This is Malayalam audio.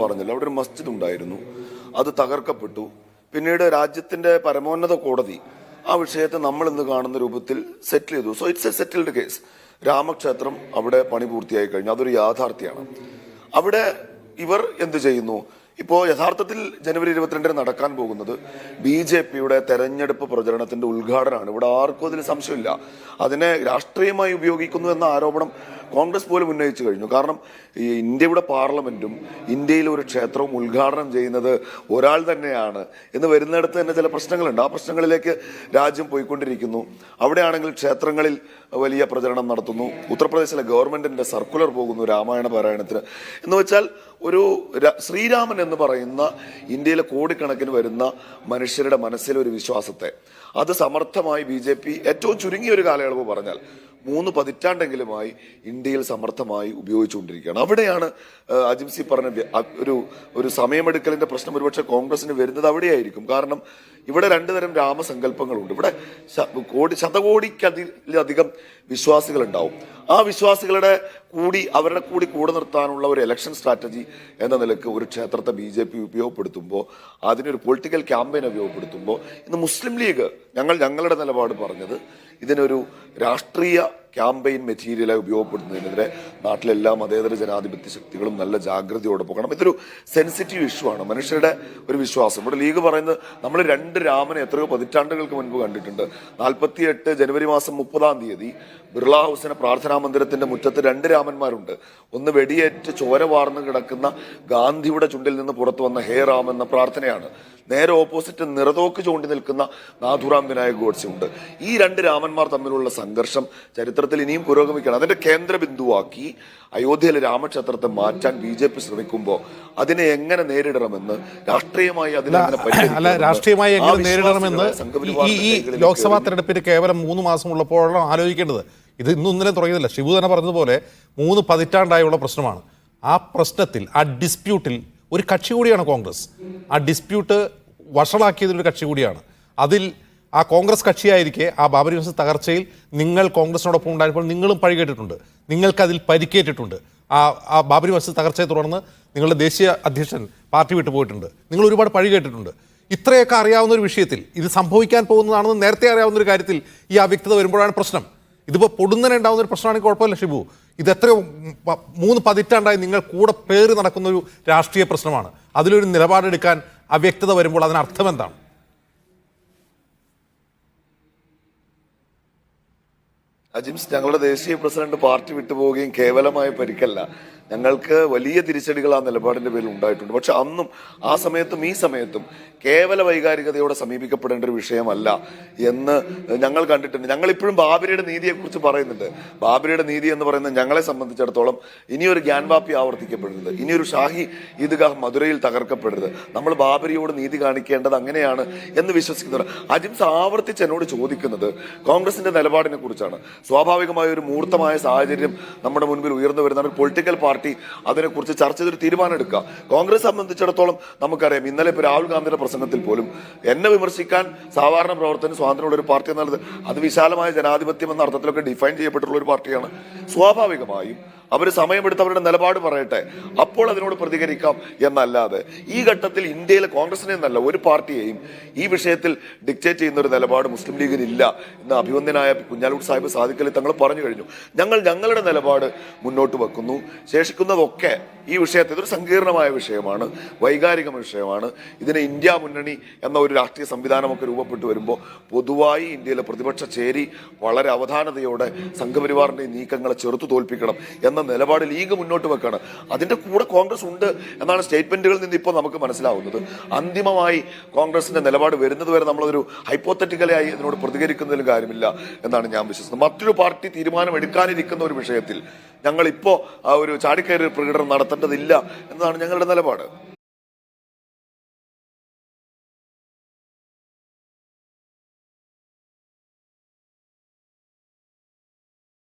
പറഞ്ഞല്ലോ. അവിടെ ഒരു മസ്ജിദ് ഉണ്ടായിരുന്നു. അത് തകർക്കപ്പെട്ടു. പിന്നീട് രാജ്യത്തിന്റെ പരമോന്നത കോടതി ആ വിഷയത്തെ നമ്മൾ ഇന്ന് കാണുന്ന രൂപത്തിൽ സെറ്റിൽ ചെയ്തു. So it's a settled case രാമക്ഷേത്രം അവിടെ പണി പൂർത്തിയായി കഴിഞ്ഞു. അതൊരു യാഥാർത്ഥ്യമാണ്. അവിടെ ഇവർ എന്ത് ചെയ്യുന്നു? ഇപ്പോ യഥാർത്ഥത്തിൽ ജനുവരി ഇരുപത്തിരണ്ടിന് നടക്കാൻ പോകുന്നത് ബി ജെ പിയുടെ തെരഞ്ഞെടുപ്പ് പ്രചരണത്തിന്റെ ഉദ്ഘാടനമാണ്. ഇവിടെ ആർക്കും അതിൽ സംശയമില്ല. അതിനെ രാഷ്ട്രീയമായി ഉപയോഗിക്കുന്നു എന്ന ആരോപണം കോൺഗ്രസ് പോലും ഉന്നയിച്ചു കഴിഞ്ഞു. കാരണം ഈ ഇന്ത്യയുടെ പാർലമെന്റും ഇന്ത്യയിലെ ഒരു ക്ഷേത്രവും ഉദ്ഘാടനം ചെയ്യുന്നത് ഒരാൾ തന്നെയാണ് എന്ന് വരുന്നിടത്ത് തന്നെ ചില പ്രശ്നങ്ങളുണ്ട്. ആ പ്രശ്നങ്ങളിലേക്ക് രാജ്യം പോയിക്കൊണ്ടിരിക്കുന്നു. അവിടെയാണെങ്കിൽ ക്ഷേത്രങ്ങളിൽ വലിയ പ്രചരണം നടത്തുന്നു. ഉത്തർപ്രദേശിലെ ഗവൺമെന്റിന്റെ സർക്കുലർ പോകുന്നു രാമായണ പാരായണത്തിന്. എന്ന് വെച്ചാൽ ഒരു ശ്രീരാമൻ എന്ന് പറയുന്ന ഇന്ത്യയിലെ കോടിക്കണക്കിന് വരുന്ന മനുഷ്യരുടെ മനസ്സിലെ ഒരു വിശ്വാസത്തെ. അത് സമർത്ഥമായി ബി ഏറ്റവും ചുരുങ്ങിയ ഒരു കാലയളവ് പറഞ്ഞാൽ മൂന്ന് പതിറ്റാണ്ടെങ്കിലുമായി ഇന്ത്യയിൽ സമർത്ഥമായി ഉപയോഗിച്ചുകൊണ്ടിരിക്കുകയാണ്. അവിടെയാണ് അജിംസി പറഞ്ഞ ഒരു ഒരു സമയമെടുക്കലിന്റെ പ്രശ്നം ഒരുപക്ഷെ കോൺഗ്രസിന് വരുന്നത് അവിടെയായിരിക്കും. കാരണം ഇവിടെ രണ്ടു തരം രാമസങ്കല്പങ്ങളുണ്ട്. ഇവിടെ കോടി ശതകോടിക്കധികം വിശ്വാസികൾ ഉണ്ടാവും ആ വിശ്വാസികളുടെ കൂടി അവരുടെ കൂടി കൂടെ നിർത്താനുള്ള ഒരു ഇലക്ഷൻ സ്ട്രാറ്റജി എന്ന നിലയ്ക്ക് ഒരു ക്ഷേത്രത്തെ ബി ജെ പി ഉപയോഗപ്പെടുത്തുമ്പോൾ അതിനൊരു പൊളിറ്റിക്കൽ ക്യാമ്പയിൻ ഉപയോഗപ്പെടുത്തുമ്പോൾ ഇന്ന് മുസ്ലിം ലീഗ് ഞങ്ങൾ ഞങ്ങളുടെ നിലപാട് പറഞ്ഞത് ഇതിനൊരു രാഷ്ട്രീയ ക്യാമ്പയിൻ മെറ്റീരിയലായി ഉപയോഗപ്പെടുത്തുന്നതിനെതിരെ നാട്ടിലെല്ലാ മതേതര ജനാധിപത്യ ശക്തികളും നല്ല ജാഗ്രതയോടെ പോകണം. ഇതൊരു സെൻസിറ്റീവ് ഇഷ്യൂ ആണ്. മനുഷ്യരുടെ ഒരു വിശ്വാസം. ഇവിടെ ലീഗ് പറയുന്നത് നമ്മൾ രണ്ട് രാമനെ എത്രയോ പതിറ്റാണ്ടുകൾക്ക് മുൻപ് കണ്ടിട്ടുണ്ട്. നാൽപ്പത്തിയെട്ട് ജനുവരി മാസം മുപ്പതാം തീയതി ബിർള ഹൗസിനെ പ്രാർത്ഥനാ മന്ദിരത്തിന്റെ മുറ്റത്ത് രണ്ട് രാമന്മാരുണ്ട്. ഒന്ന് വെടിയേറ്റ് ചോര വാർന്ന് കിടക്കുന്ന ഗാന്ധിയുടെ ചുണ്ടിൽ നിന്ന് പുറത്തു വന്ന ഹേ റാം എന്ന പ്രാർത്ഥനയാണ്. നേരെ ഓപ്പോസിറ്റ് നിറതോക്ക് ചൂണ്ടി നിൽക്കുന്ന നാഥുറാം വിനായക് ഗോഡ്സെ ഉണ്ട്. ഈ രണ്ട് രാമന്മാർ തമ്മിലുള്ള സംഘർഷം ചരിത്രത്തിൽ ഇനിയും പുരോഗമിക്കണം. അതിന്റെ കേന്ദ്ര ബിന്ദുവാക്കി അയോധ്യയിലെ രാമക്ഷേത്രത്തെ മാറ്റാൻ ബി ജെ പി ശ്രമിക്കുമ്പോൾ അതിനെ എങ്ങനെ നേരിടണമെന്ന് രാഷ്ട്രീയമായി അതിനെ രാഷ്ട്രീയമായി എങ്ങനെ നേരിടണമെന്ന് ഈ- ലോക്സഭാ തെരഞ്ഞെടുപ്പിന് കേവലം മൂന്ന് മാസം ഉള്ളപ്പോഴാണ് ആലോചിക്കേണ്ടത്. ഇത് ഇന്നും ഇന്നലെ തുടങ്ങിയതല്ല. ശിവു തന്നെ പറഞ്ഞതുപോലെ മൂന്ന് പതിറ്റാണ്ടായുള്ള പ്രശ്നമാണ്. ആ പ്രശ്നത്തിൽ ആ ഡിസ്പ്യൂട്ടിൽ ഒരു കക്ഷി കൂടിയാണ് കോൺഗ്രസ്. ആ ഡിസ്പ്യൂട്ട് വഷളാക്കിയതിലൊരു കക്ഷി കൂടിയാണ്. അതിൽ ആ കോൺഗ്രസ് കക്ഷിയായിരിക്കെ ആ ബാബരി മസ്ജിദ് തകർച്ചയിൽ നിങ്ങൾ കോൺഗ്രസിനോടൊപ്പം ഉണ്ടായപ്പോൾ നിങ്ങളും പഴി കേട്ടിട്ടുണ്ട് നിങ്ങൾക്കതിൽ പരിക്കേറ്റിട്ടുണ്ട്. ആ ആ ബാബരി മസ്ജിദ് തകർച്ചയെ തുടർന്ന് നിങ്ങളുടെ ദേശീയ അധ്യക്ഷൻ പാർട്ടി വിട്ടു പോയിട്ടുണ്ട്. നിങ്ങൾ ഒരുപാട് പഴി കേട്ടിട്ടുണ്ട് ഇത്രയൊക്കെ അറിയാവുന്ന ഒരു വിഷയത്തിൽ ഇത് സംഭവിക്കാൻ പോകുന്നതാണെന്ന് നേരത്തെ അറിയാവുന്ന ഒരു കാര്യത്തിൽ ഈ അവ്യക്തത വരുമ്പോഴാണ് പ്രശ്നം. ഇതിപ്പോൾ പൊടുന്നനെ ഉണ്ടാകുന്ന ഒരു പ്രശ്നമാണെങ്കിൽ കുഴപ്പമില്ല ഷിബു. ഇത് എത്രയോ മൂന്ന് പതിറ്റാണ്ടായി നിങ്ങൾ കൂടെ പേര് നടക്കുന്ന ഒരു രാഷ്ട്രീയ പ്രശ്നമാണ്. അതിലൊരു നിലപാടെടുക്കാൻ അവ്യക്തത വരുമ്പോൾ അതിനർത്ഥം എന്താണ്? അജിംസ് ഞങ്ങളുടെ ദേശീയ പ്രസിഡന്റ് പാർട്ടി വിട്ടുപോവുകയും കേവലമായ പരിക്കല്ല. ഞങ്ങൾക്ക് വലിയ തിരിച്ചടികൾ ആ നിലപാടിന്റെ പേരിൽ ഉണ്ടായിട്ടുണ്ട്. പക്ഷെ അന്നും ആ സമയത്തും ഈ സമയത്തും കേവല വൈകാരികതയോടെ സമീപിക്കപ്പെടേണ്ട ഒരു വിഷയമല്ല എന്ന് ഞങ്ങൾ കണ്ടിട്ടുണ്ട്. ഞങ്ങൾ ഇപ്പോഴും ബാബരിയുടെ നീതിയെക്കുറിച്ച് പറയുന്നുണ്ട്. ബാബരിയുടെ നീതി എന്ന് പറയുന്നത് ഞങ്ങളെ സംബന്ധിച്ചിടത്തോളം ഇനിയൊരു ഗ്യാൻവാപ്പി ആവർത്തിക്കപ്പെടരുത് ഇനിയൊരു ഷാഹി ഈദ്ഗാഹ് മധുരയിൽ തകർക്കപ്പെടരുത് നമ്മൾ ബാബരിയോട് നീതി കാണിക്കേണ്ടത് അങ്ങനെയാണ് എന്ന് വിശ്വസിക്കുന്നവർ. അജിംസ് ആവർത്തിച്ച് എന്നോട് ചോദിക്കുന്നത് കോൺഗ്രസിന്റെ നിലപാടിനെ കുറിച്ചാണ് സ്വാഭാവികമായ ഒരു മൂർത്തമായ സാഹചര്യം നമ്മുടെ മുൻപിൽ ഉയർന്നു വരുന്ന ഒരു പൊളിറ്റിക്കൽ പാർട്ടി അതിനെക്കുറിച്ച് ചർച്ച ചെയ്തൊരു തീരുമാനം എടുക്കുക. കോൺഗ്രസ് സംബന്ധിച്ചിടത്തോളം നമുക്കറിയാം ഇന്നലെ ഇപ്പോൾ രാഹുൽ ഗാന്ധിയുടെ പ്രസംഗത്തിൽ പോലും എന്നെ വിമർശിക്കാൻ സാധാരണ പ്രവർത്തന സ്വാതന്ത്ര്യമുള്ള ഒരു പാർട്ടി എന്നുള്ളത് അത് വിശാലമായ ജനാധിപത്യം എന്ന അർത്ഥത്തിലൊക്കെ ഡിഫൈൻ ചെയ്യപ്പെട്ടിട്ടുള്ള ഒരു പാർട്ടിയാണ്. സ്വാഭാവികമായും അവർ സമയമെടുത്ത് അവരുടെ നിലപാട് പറയട്ടെ. അപ്പോൾ അതിനോട് പ്രതികരിക്കാം എന്നല്ലാതെ ഈ ഘട്ടത്തിൽ ഇന്ത്യയിലെ കോൺഗ്രസിനെ എന്നല്ല ഒരു പാർട്ടിയെയും ഈ വിഷയത്തിൽ ഡിക്റ്റേറ്റ് ചെയ്യുന്ന ഒരു നിലപാട് മുസ്ലിം ലീഗിന് ഇല്ല എന്ന് അഭിവന്ദ്യനായ കുഞ്ഞാലൂർ സാഹിബ് സാദിഖലി തങ്ങൾ പറഞ്ഞു കഴിഞ്ഞു. ഞങ്ങൾ ഞങ്ങളുടെ നിലപാട് മുന്നോട്ട് വെക്കുന്നു. ശേഷിക്കുന്നതൊക്കെ ഈ വിഷയത്തിൽ ഇതൊരു സങ്കീർണമായ വിഷയമാണ് വൈകാരിക വിഷയമാണ്. ഇതിനെ ഇന്ത്യ മുന്നണി എന്ന ഒരു രാഷ്ട്രീയ സംവിധാനമൊക്കെ രൂപപ്പെട്ടു വരുമ്പോൾ പൊതുവായി ഇന്ത്യയിലെ പ്രതിപക്ഷ ചേരി വളരെ അവധാനതയോടെ സംഘപരിവാറിന്റെ നീക്കങ്ങളെ ചെറുത്തു തോൽപ്പിക്കണം എന്ന നിലപാട് ലീഗ് മുന്നോട്ട് വെക്കാണ്. അതിന്റെ കൂടെ കോൺഗ്രസ് ഉണ്ട് എന്നാണ് സ്റ്റേറ്റ്മെന്റുകളിൽ നിന്ന് ഇപ്പോൾ നമുക്ക് മനസ്സിലാവുന്നത്. അന്തിമമായി കോൺഗ്രസിന്റെ നിലപാട് വരുന്നത് വരെ നമ്മളൊരു ഹൈപ്പോത്തറ്റിക്കലായി ഇതിനോട് പ്രതികരിക്കുന്നതിലും കാര്യമില്ല എന്നാണ് ഞാൻ വിശ്വസിക്കുന്നത്. മറ്റൊരു പാർട്ടി തീരുമാനം എടുക്കാനിരിക്കുന്ന ഒരു വിഷയത്തിൽ ആ ഒരു ചാടിക്കയറി പ്രകടനം നടത്തേണ്ടതില്ല എന്നതാണ് ഞങ്ങളുടെ നിലപാട്.